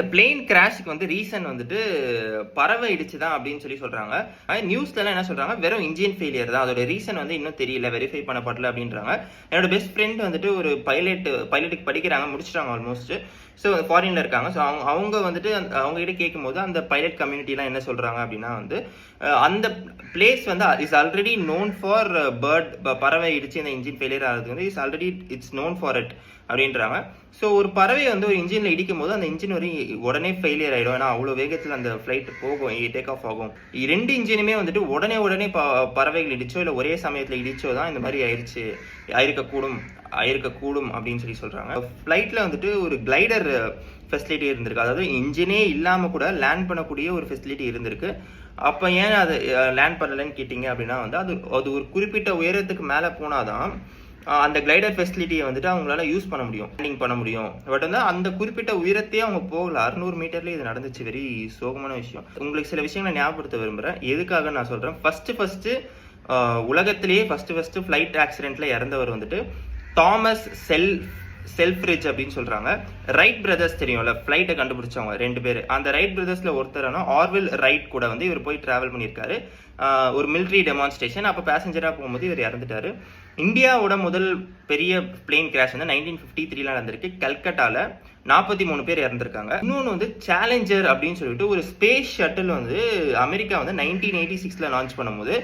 இந்த பிளேன் கிராஷுக்கு வந்து ரீசன் வந்துட்டு பறவை இடிச்சு தான் அப்படின்னு சொல்லி சொல்றாங்க. நியூஸ்ல என்ன சொல்றாங்க? வெறும் இன்ஜின் ஃபெயிலியர் தான். அதோட ரீசன் வந்து இன்னும் தெரியல வெரிஃபை பண்ணப்படல அப்படின்றாங்க. என்னோட பெஸ்ட் ஃப்ரெண்ட் வந்துட்டு ஒரு பைலட் பைலட்டுக்கு படிக்கிறாங்க முடிச்சிட்டாங்க ஆல்மோஸ்ட் ஸோ ஃபாரின்ல இருக்காங்க. ஸோ அவங்க அவங்க வந்துட்டு அந்த- அவங்க கிட்ட கேட்கும்போது அந்த பைலட் கம்யூனிட்டிலாம் என்ன சொல்றாங்க அப்படின்னா வந்து அந்த பிளேஸ் வந்து is already known for bird பறவை இடிச்சு இந்த இன்ஜின் ஃபெயிலியர் ஆகிறது வந்து is already it's known for it அப்படின்றாங்க. ஸோ ஒரு பறவை வந்து ஒரு இன்ஜினில் இடிக்கும் போது அந்த இன்ஜின் வரை உடனே ஃபெயிலியர் ஆயிடும். ஏன்னா அவ்வளோ வேகத்தில் அந்த ஃப்ளைட் போகும் டேக் ஆஃப் ஆகும். ரெண்டு இன்ஜினுமே வந்துட்டு உடனே உடனே ப பறவைகள் இடிச்சோ இல்லை ஒரே சமயத்தில் இடிச்சோ தான் இந்த மாதிரி ஆயிடுச்சு ஆயிருக்கக்கூடும் ஆயிருக்கக்கூடும் அப்படின்னு சொல்லி சொல்கிறாங்க ஃப்ளைட்டில் வந்துட்டு ஒரு கிளைடர் ஃபெசிலிட்டி இருந்திருக்கு. அதாவது இன்ஜினே இல்லாமல் கூட லேண்ட் பண்ணக்கூடிய ஒரு ஃபெசிலிட்டி இருந்திருக்கு. அப்போ ஏன் அது லேண்ட் பண்ணலைன்னு கேட்டிங்க அப்படின்னா வந்து அது அது ஒரு குறிப்பிட்ட உயரத்துக்கு மேலே போனாதான் தான் அந்த கிளைடர் ஃபெசிலிட்டியை வந்துட்டு அவங்களால யூஸ் பண்ண முடியும். லேண்டிங் பண்ண முடியும். பட் வந்து அந்த குறிப்பிட்ட உயரத்தையே அவங்க போகல. அறுநூறு மீட்டர்லேயே இது நடந்துச்சு. வெரி சோகமான விஷயம். உங்களுக்கு சில விஷயங்களை ஞாபகப்படுத்த விரும்புகிறேன் எதுக்காக நான் சொல்கிறேன் ஃபஸ்ட்டு ஃபஸ்ட்டு உலகத்திலேயே ஃபஸ்ட்டு ஃபஸ்ட்டு ஃப்ளைட் ஆக்சிடெண்ட்டில் இறந்தவர் வந்துட்டு தாமஸ் செல் செல்ஃப்ரிட்ஜ் அப்படின்னு சொல்கிறாங்க ரைட் பிரதர்ஸ் தெரியும்ல ஃப்ளைட்டை கண்டுபிடிச்சவங்க ரெண்டு பேர். அந்த ரைட் பிரதர்ஸில் ஒருத்தரான ஆர்வில் ரைட் கூட வந்து இவர் போய் ட்ராவல் பண்ணியிருக்காரு. ஒரு மிலிட்ரி டெமான்ஸ்ட்ரேஷன் அப்போ பேசஞ்சராக போகும்போது இவர் இறந்துட்டாரு. இந்தியாவோட முதல் பெரிய பிளேன் கிராஷ் வந்து நைன்டீன் ஃபிஃப்டி த்ரீல நடந்திருக்கு. கல்கட்டாவில் நாற்பத்தி மூணு பேர் இறந்துருக்காங்க. இன்னொன்று வந்து சேலஞ்சர் அப்படின்னு சொல்லிட்டு ஒரு ஸ்பேஸ் ஷட்டில் வந்து அமெரிக்கா வந்து நைன்டீன் எயிட்டி சிக்ஸில் லான்ச் பண்ணும்போது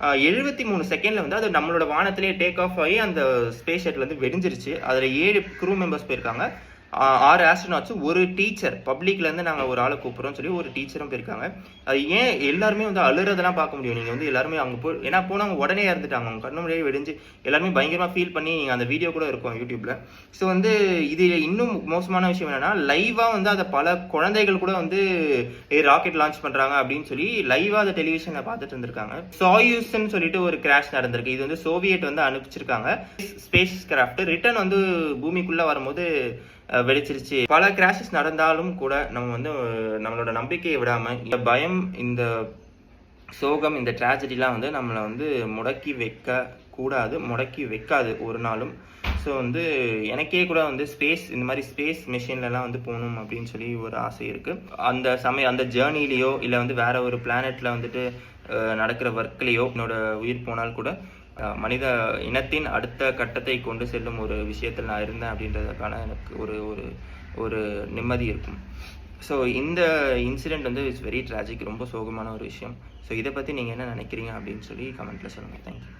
எழுபத்தி மூணு செகண்ட்ல வந்து அது நம்மளோட வானத்திலே டேக் ஆஃப் ஆகி அந்த ஸ்பேஸ் ஷட்டில் வந்து வெடிஞ்சிருச்சு. அதில் ஏழு க்ரூ மெம்பர்ஸ் போயிருக்காங்க. ஆறு ஆஸ்ட்ரோனாட்ஸ் ஒரு டீச்சர் பப்ளிக்லேருந்து நாங்கள் ஒரு ஆளை கூப்பிட்றோம் சொல்லி ஒரு டீச்சரும் போயிருக்காங்க. அது ஏன் எல்லாருமே வந்து அழுறதெல்லாம் பார்க்க முடியும்? நீங்கள் வந்து எல்லாருமே அவங்க போ ஏன்னா போனவங்க உடனே இறந்துட்டாங்க. அவங்க கண்ணு முன்னாடியே வெடிஞ்சு எல்லாருமே பயங்கரமாக ஃபீல் பண்ணி நீங்கள் அந்த வீடியோ கூட இருக்கும் யூடியூப்பில் ஸோ வந்து இது இன்னும் மோசமான விஷயம் என்னென்னா லைவாக வந்து அதை பல குழந்தைகள் கூட வந்து ராக்கெட் லான்ச் பண்ணுறாங்க அப்படின்னு சொல்லி லைவாக அதை டெலிவிஷனில் பார்த்துட்டு இருந்திருக்காங்க. சாயூஸ்ன்னு சொல்லிட்டு ஒரு கிராஷ் நடந்திருக்கு. இது வந்து சோவியட் வந்து அனுப்பிச்சிருக்காங்க. ஸ்பேஸ் கிராஃப்ட் ரிட்டர்ன் வந்து பூமிக்குள்ளே வரும்போது வெடிச்சிருச்சு. பல கிராஷஸ் நடந்தாலும் கூட நம்ம வந்து நம்மளோட நம்பிக்கையை விடாம இந்த பயம் இந்த சோகம் இந்த ட்ராஜடிலாம் வந்து நம்மளை வந்து முடக்கி வைக்க கூடாது முடக்கி வைக்காது ஒரு நாளும். ஸோ வந்து எனக்கே கூட வந்து ஸ்பேஸ் இந்த மாதிரி ஸ்பேஸ் மிஷின்லலாம் வந்து போகணும் அப்படின்னு சொல்லி ஒரு ஆசை இருக்குது அந்த சமயம் அந்த ஜேர்னிலேயோ இல்லை வந்து வேற ஒரு பிளானெட்டில் வந்துட்டு நடக்கிற ஒர்க்லேயோ என்னோட உயிர் போனால் கூட மனித இனத்தின் அடுத்த கட்டத்தை கொண்டு செல்லும் ஒரு விஷயத்தில் நான் இருந்தேன் அப்படின்றதுக்கான எனக்கு ஒரு ஒரு ஒரு நிம்மதி இருக்கும். ஸோ இந்த இன்சிடெண்ட் வந்து இட்ஸ் வெரி ட்ராஜிக் ரொம்ப சோகமான ஒரு விஷயம். ஸோ இதை பற்றி நீங்கள் என்ன நினைக்கிறீங்க அப்படின்னு சொல்லி கமெண்ட்டில் சொல்லுங்கள் தேங்க்யூ